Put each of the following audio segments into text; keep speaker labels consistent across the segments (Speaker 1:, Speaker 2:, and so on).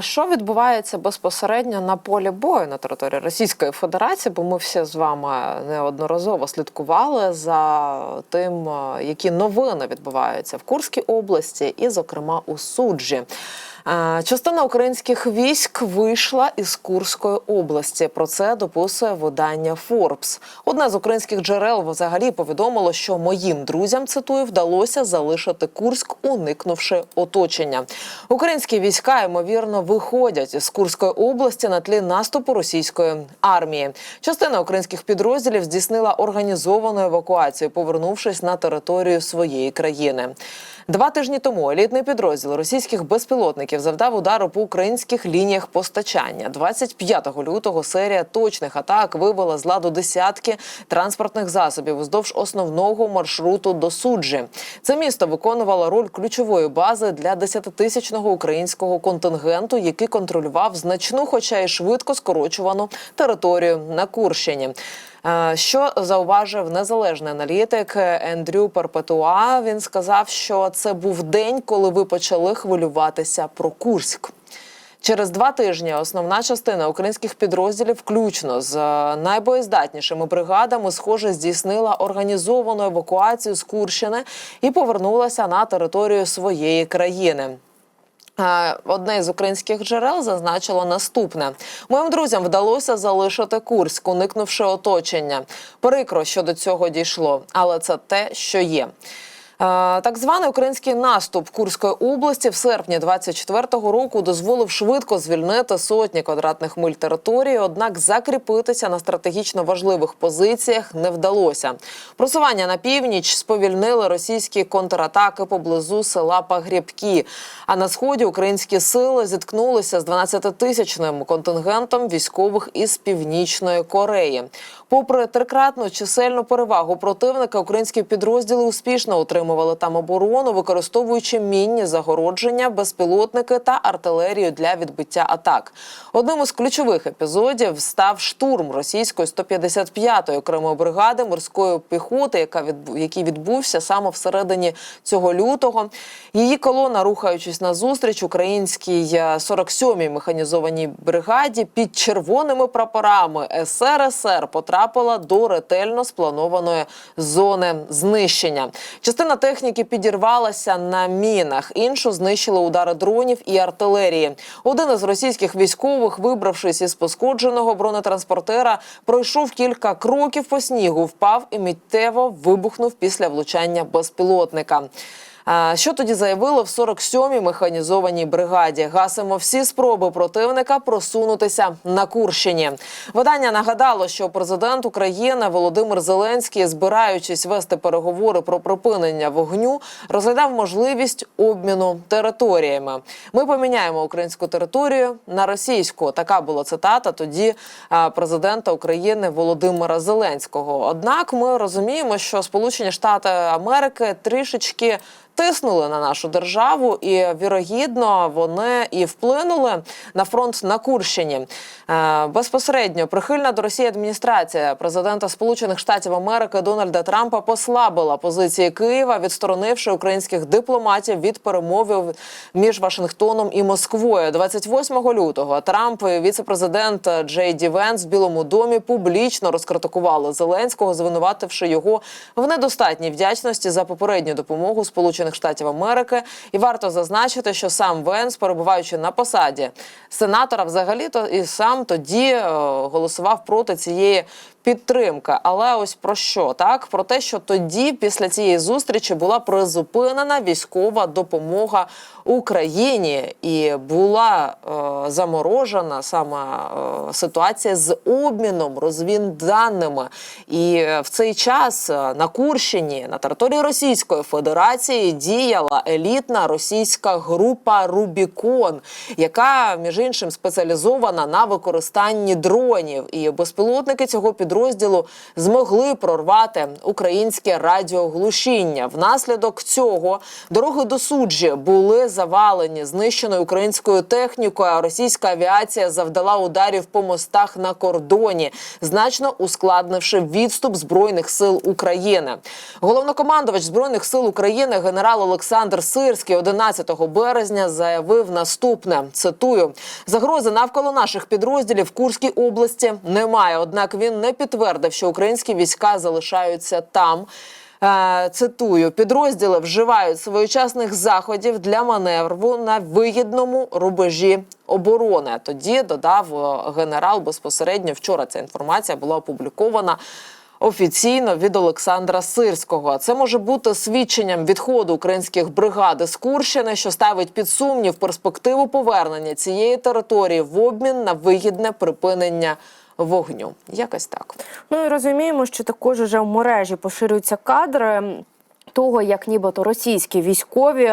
Speaker 1: Що відбувається безпосередньо на полі бою на території Російської Федерації? Бо ми всі з вами неодноразово слідкували за тим, е, які новини відбуваються в Курській області, і, зокрема, у суджі. Частина українських військ вийшла із Курської області. Про це дописує видання Forbes. Одне з українських джерел взагалі повідомило, що моїм друзям цитую вдалося залишити Курськ, уникнувши оточення. Українські війська ймовірно виходять із Курської області на тлі наступу російської армії. Частина українських підрозділів здійснила організовану евакуацію, повернувшись на територію своєї країни. Два тижні тому елітний підрозділ російських безпілотників завдав удару по українських лініях постачання. 25 лютого серія точних атак вивела з ладу десятки транспортних засобів уздовж основного маршруту до суджі. Це місто виконувало роль ключової бази для 10-тисячного українського контингенту, який контролював значну, хоча й швидко скорочувану територію на Курщині. Е, Що зауважив незалежний аналітик Ендрю Перпетуа? Він сказав, що це був день, коли ви почали хвилюватися про Курськ. Через два тижні основна частина українських підрозділів, включно з е, найбоєздатнішими бригадами, схоже, здійснила організовану евакуацію з Курщини і повернулася на територію своєї країни. Е, Одне з українських джерел зазначило наступне: моїм друзям вдалося залишити Курськ, уникнувши оточення. Прикро, що до цього дійшло, але це те, що є. Е, Так званий український наступ Курської області в серпні 24-го року дозволив швидко звільнити сотні квадратних миль території. Однак закріпитися на стратегічно важливих позиціях не вдалося. Просування на північ сповільнили російські контратаки поблизу села Пагрібкі. А на сході українські сили зіткнулися з 12-тисячним контингентом військових із північної Кореї. Попри трикратну чисельну перевагу противника, українські підрозділи успішно утримували там оборону, використовуючи мінні загородження, безпілотники та артилерію для відбиття атак. Одним із ключових епізодів став штурм російської 155-ї окремої бригади морської піхоти, яка відбу- який відбувся саме всередині цього лютого. Її колона, рухаючись на зустріч українській е, 47-й механізованій бригаді під червоними прапорами СРСР потрапила до ретельно спланованої зони знищення. Частина техніки підірвалася на мінах, іншу знищили удари дронів і артилерії. Один із російських військових, вибравшись із пошкодженого бронетранспортера, пройшов кілька кроків по снігу, впав і миттєво вибухнув після влучання безпілотника. Що тоді заявили в 47-й механізованій бригаді? Гасимо всі спроби противника просунутися на Курщині. Видання нагадало, що президент України Володимир Зеленський, збираючись вести переговори про припинення вогню, розглядав можливість обміну територіями. Ми поміняємо українську територію на російську. Така була цитата тоді президента України Володимира Зеленського. Однак ми розуміємо, що Сполучені Штати Америки трішечки тиснули на нашу державу, і вірогідно вони і вплинули на фронт на Курщині. Е, Безпосередньо прихильна до Росії адміністрація президента Сполучених Штатів Америки Дональда Трампа послабила позиції Києва, відсторонивши українських дипломатів від перемови між Вашингтоном і Москвою. 28 лютого Трамп і віцепрезидент Джей Ді Венс в Білому домі публічно розкритикували Зеленського, звинувативши його в недостатній вдячності за попередню допомогу Сполучених Штатів Америки. І варто зазначити, що сам Венс, перебуваючи на посаді сенатора, взагалі то і сам тоді е, голосував проти цієї підтримки. Але ось про що так? Про те, що тоді, після цієї зустрічі, була призупинена військова допомога Україні і була е, заморожена саме е, ситуація з обміном розвідданими. І е, в цей час е, на Курщині, на території Російської Федерації, діяла елітна російська група Рубікон, яка між іншим спеціалізована на використанні дронів. І безпілотники цього підрозділу змогли прорвати українське радіоглушіння. Внаслідок цього дороги до суджі були завалені знищеною українською технікою. А російська авіація завдала ударів по мостах на кордоні, значно ускладнивши відступ збройних сил України. Головнокомандувач збройних сил України генерал Олександр Сирський 11 березня заявив наступне: цитую: загрози навколо наших підрозділів в Курській області немає. Однак він не підтвердив, що українські війська залишаються там. Е, Цитую, підрозділи вживають своєчасних заходів для маневру на вигідному рубежі оборони. Тоді додав е, генерал безпосередньо. Вчора ця інформація була опублікована. Офіційно від Олександра Сирського це може бути свідченням відходу українських бригад з Курщини, що ставить під сумнів перспективу повернення цієї території в обмін на вигідне припинення вогню. Якось так.
Speaker 2: Ну і розуміємо, що також уже в мережі поширюються кадри. Того, як нібито російські військові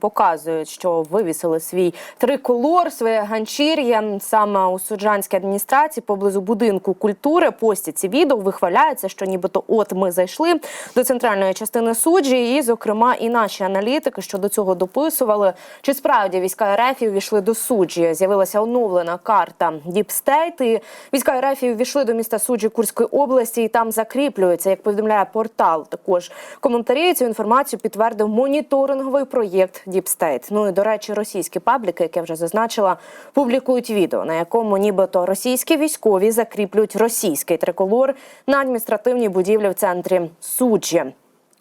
Speaker 2: показують, що вивісили свій триколор, своє ганчір'я саме у суджанській адміністрації поблизу будинку культури. Постять ці відео вихваляється, що нібито от ми зайшли до центральної частини суджі, і, зокрема, і наші аналітики щодо цього дописували. Чи справді війська РФ увійшли до суджі? З'явилася оновлена карта Діпстейт. І війська РФ увійшли до міста суджі Курської області, і там закріплюються, як повідомляє портал. Також коментарі цю інформацію підтвердив моніторинговий проєкт Діпстейт. Ну і до речі, російські пабліки, як я вже зазначила, публікують відео, на якому нібито російські військові закріплюють російський триколор на адміністративній будівлі в центрі суджі.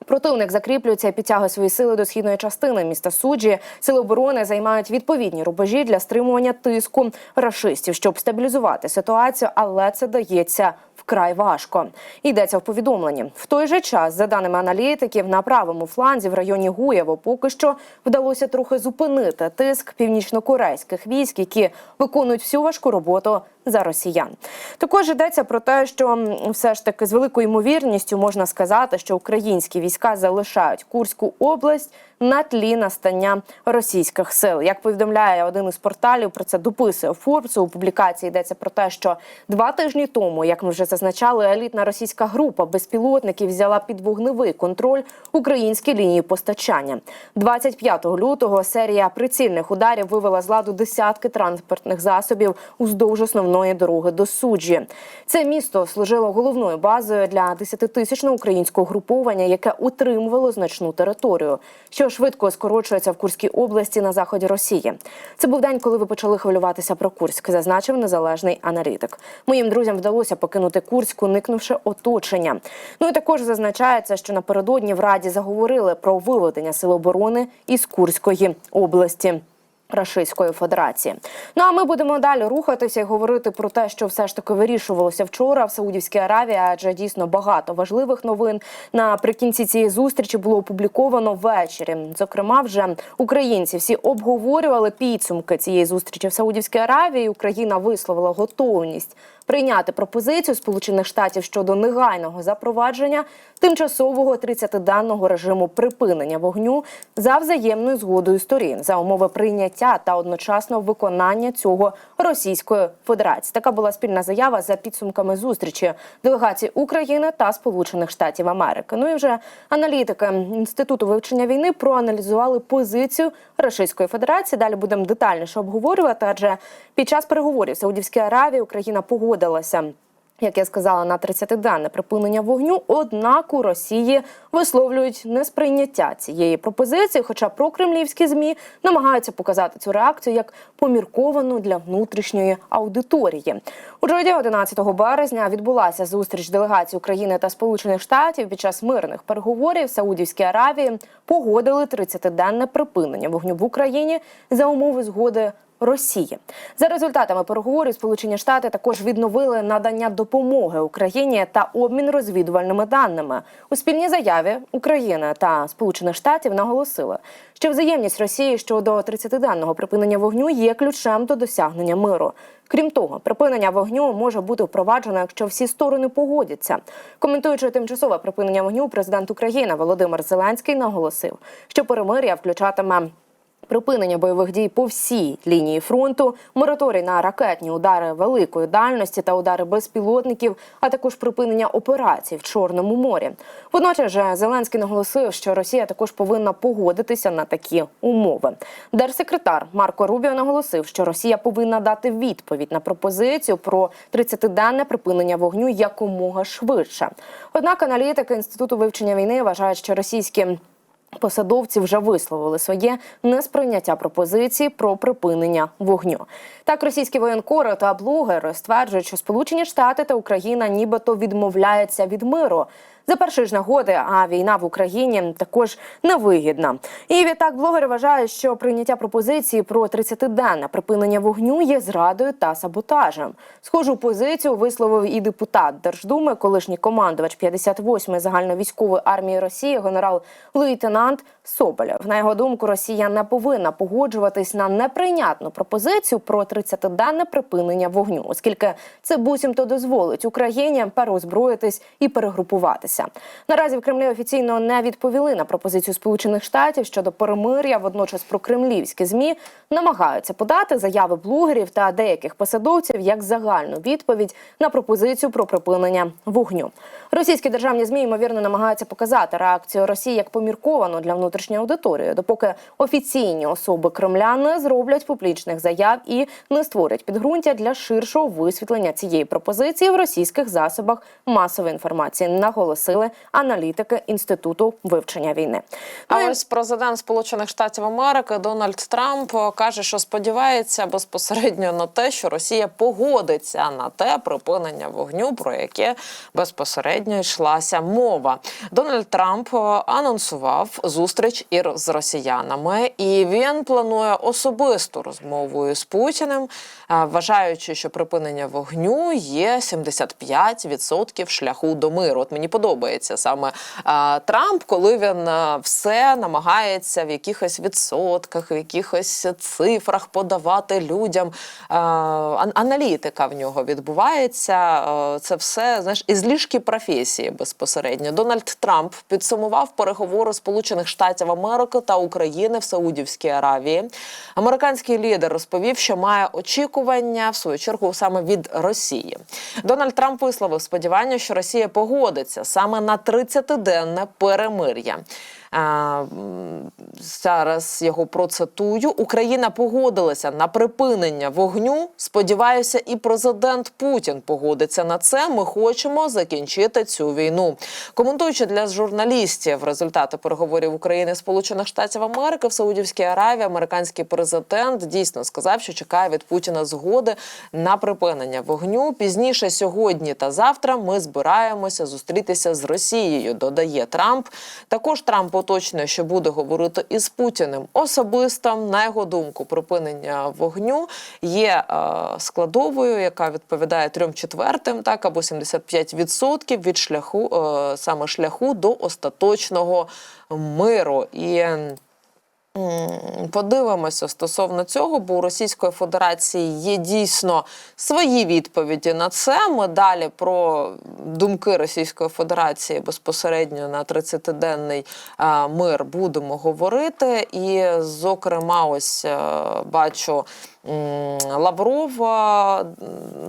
Speaker 2: Противник закріплюється і підтягує свої сили до східної частини міста суджі. Сили оборони займають відповідні рубежі для стримування тиску рашистів, щоб стабілізувати ситуацію, але це дається вкрай важко. Йдеться в повідомленні. В той же час, за даними аналітиків, на правому фланзі в районі Гуєво поки що вдалося трохи зупинити тиск північнокорейських військ, які виконують всю важку роботу за росіян. Також йдеться про те, що все ж таки з великою ймовірністю можна сказати, що українські війська залишають Курську область на тлі настання російських сил. Як повідомляє один із порталів, про це дописує Форбс. У публікації йдеться про те, що два тижні тому, як ми вже зазначали, елітна російська група безпілотників взяла під вогневий контроль українські лінії постачання. 25 лютого серія прицільних ударів вивела з ладу десятки транспортних засобів уздовж основної дороги до суджі. Це місто служило головною базою для 10-тисячного українського груповання, яке утримувало значну територію, що швидко скорочується в Курській області на заході Росії. Це був день, коли ви почали хвилюватися про Курськ, зазначив незалежний аналітик. Моїм друзям вдалося покинути Курськ, уникнувши оточення. Ну і також зазначається, що напередодні в Раді заговорили про виведення сил оборони із Курської області. Рашистської Федерації. Ну а ми будемо далі рухатися і говорити про те, що все ж таки вирішувалося вчора в Саудівській Аравії, адже дійсно багато важливих новин наприкінці цієї зустрічі було опубліковано ввечері. Зокрема, вже українці всі обговорювали підсумки цієї зустрічі в Саудівській Аравії. Україна висловила готовність прийняти пропозицію Сполучених Штатів щодо негайного запровадження тимчасового 30-денного режиму припинення вогню за взаємною згодою сторін за умови прийняття та одночасного виконання цього Російської Федерації. Така була спільна заява за підсумками зустрічі делегацій України та Сполучених Штатів Америки. Ну і вже аналітики інституту вивчення війни проаналізували позицію Російської Федерації. Далі будемо детальніше обговорювати. Адже під час переговорів Саудівській Аравії Україна погодилася. Як я сказала, на 30-денне припинення вогню, однак у Росії висловлюють несприйняття цієї пропозиції. Хоча прокремлівські змі намагаються показати цю реакцію як помірковану для внутрішньої аудиторії. У Джоді 11 березня відбулася зустріч делегацій України та Сполучених Штатів під час мирних переговорів в Саудівській Аравії погодили 30-денне припинення вогню в Україні за умови згоди Росії за результатами переговорів Сполучені Штати також відновили надання допомоги Україні та обмін розвідувальними даними у спільній заяві України та Сполучених Штатів наголосили, що взаємність Росії щодо 30-денного припинення вогню є ключем до досягнення миру. Крім того, припинення вогню може бути впроваджено, якщо всі сторони погодяться. Коментуючи тимчасове припинення вогню, президент України Володимир Зеленський наголосив, що перемир'я включатиме Припинення бойових дій по всій лінії фронту, мораторій на ракетні удари великої дальності та удари безпілотників, а також припинення операцій в Чорному морі. Водночас же Зеленський наголосив, що Росія також повинна погодитися на такі умови. Держсекретар Марко Рубіо наголосив, що Росія повинна дати відповідь на пропозицію про 30-денне припинення вогню якомога швидше. Однак аналітики інституту вивчення війни вважають, що російські Посадовці вже висловили своє несприйняття пропозиції про припинення вогню. Так, російські воєнкори та блогери стверджують, що Сполучені Штати та Україна нібито відмовляються від миру. За першої ж нагоди, а війна в Україні також невигідна. І відтак блогери вважають, що прийняття пропозиції про 30-денне припинення вогню є зрадою та саботажем. Схожу позицію висловив і депутат Держдуми, колишній командувач 58-ї загальновійськової армії Росії, генерал-лейтенант Соболєв. На його думку, Росія не повинна погоджуватись на неприйнятну пропозицію про 30-денне припинення вогню, оскільки це буцімто дозволить Україні переозброїтись і перегрупуватися. Наразі в Кремлі офіційно не відповіли на пропозицію Сполучених Штатів щодо перемир'я. Водночас прокремлівські змі намагаються подати заяви блогерів та деяких посадовців як загальну відповідь на пропозицію про припинення вогню. Російські державні змі ймовірно намагаються показати реакцію Росії як помірковану для внутрішньої аудиторії, допоки офіційні особи Кремля не зроблять публічних заяв і не створять підґрунтя для ширшого висвітлення цієї пропозиції в російських засобах масової інформації, наголосили аналітики інституту вивчення війни.
Speaker 1: А
Speaker 2: Ну,
Speaker 1: ось президент Сполучених Штатів Америки Дональд Трамп каже, що сподівається безпосередньо на те, що Росія погодиться на те припинення вогню, про яке безпосередньо йшлася мова. Дональд Трамп анонсував зустріч ір з росіянами, і він планує особисту розмову з Путіним, е, вважаючи, що припинення вогню є 75% шляху до миру. От мені подобається саме е, Трамп, коли він е, все намагається в якихось відсотках, в якихось цифрах подавати людям. Е, Аналітика в нього відбувається. Е, Це все знаєш із ліжки професії безпосередньо. Дональд Трамп підсумував переговори Сполучених Штатів Америки та України в Саудівській Аравії. Американський лідер розповів, що має очікування в свою чергу саме від Росії. Дональд Трамп висловив сподівання, що Росія погодиться саме на 30-денне перемир'я. Зараз його процитую. Україна погодилася на припинення вогню. Сподіваюся, і президент Путін погодиться на це. Ми хочемо закінчити цю війну. Коментуючи для журналістів результати переговорів України Сполучених Штатів Америки в Саудівській Аравії, американський президент дійсно сказав, що чекає від Путіна згоди на припинення вогню. Пізніше сьогодні та завтра ми збираємося зустрітися з Росією. Додає Трамп. Також Трамп уточнює, що буде говорити із Путіним особисто. На його думку, припинення вогню є е, складовою, яка відповідає трьом четвертим, так або 75% від шляху е, саме шляху до остаточного миру. І Подивимося стосовно цього, бо у Російської Федерації є дійсно свої відповіді на це. Ми далі про думки Російської Федерації безпосередньо на 30-денний е, мир будемо говорити. І, зокрема, ось е, бачу. м,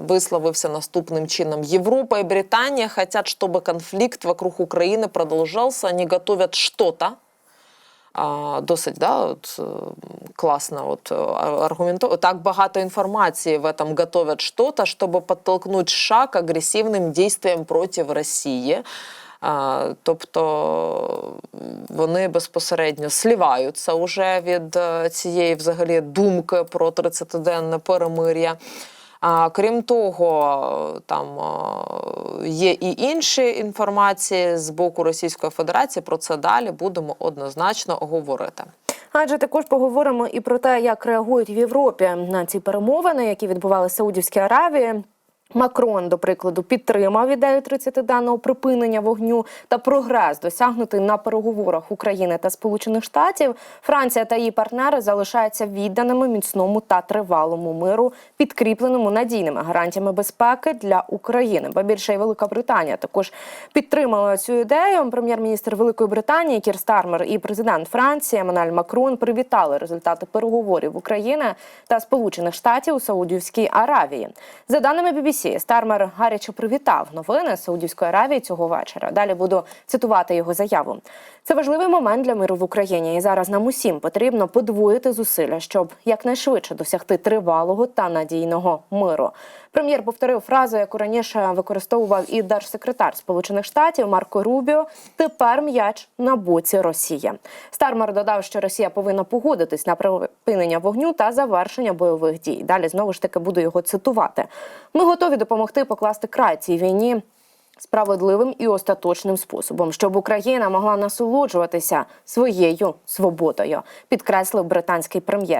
Speaker 1: висловився наступним чином. Европа и Британия хотят, чтобы конфликт вокруг Украины продолжался. Они готовят что-то, досить да, от, е, класно от, е, аргументу. Так багато інформації в этом готовят что-то, щоб підтолкнути США к агресивним дійствам проти Росії. Тобто вони безпосередньо сліваються уже від е, цієї взагалі думки про 30-денне перемир'я. А, крім того, там є і інші інформації з боку Російської Федерації. Про це далі будемо однозначно говорити.
Speaker 2: Адже також поговоримо і про те, як реагують в Європі на ці перемовини, які відбували Саудівській Аравії. Макрон, до прикладу, підтримав ідею 30-денного припинення вогню та прогрес, досягнутий на переговорах України та Сполучених Штатів. Франція та її партнери залишаються відданими міцному та тривалому миру, підкріпленому надійними гарантіями безпеки для України. Ба більше і Велика Британія також підтримала цю ідею. Прем'єр-міністр Великої Британії Кір Стармер і президент Франції Еммануель Макрон привітали результати переговорів України та Сполучених Штатів у Саудівській Аравії. За даними BBC, Росії. Стармер гаряче привітав новини Саудівської Аравії цього вечора. Далі буду цитувати його заяву. Це важливий момент для миру в Україні, і зараз нам усім потрібно подвоїти зусилля, щоб якнайшвидше досягти тривалого та надійного миру. Прем'єр повторив фразу, яку раніше використовував і держсекретар Сполучених Штатів Марко Рубіо. Тепер м'яч на боці Росії. Стармер додав, що Росія повинна погодитись на припинення вогню та завершення бойових дій. Далі знову ж таки буду його цитувати. Ми готові допомогти покласти край цій війні справедливим і остаточним способом, щоб Україна могла насолоджуватися своєю свободою, підкреслив британський прем'єр.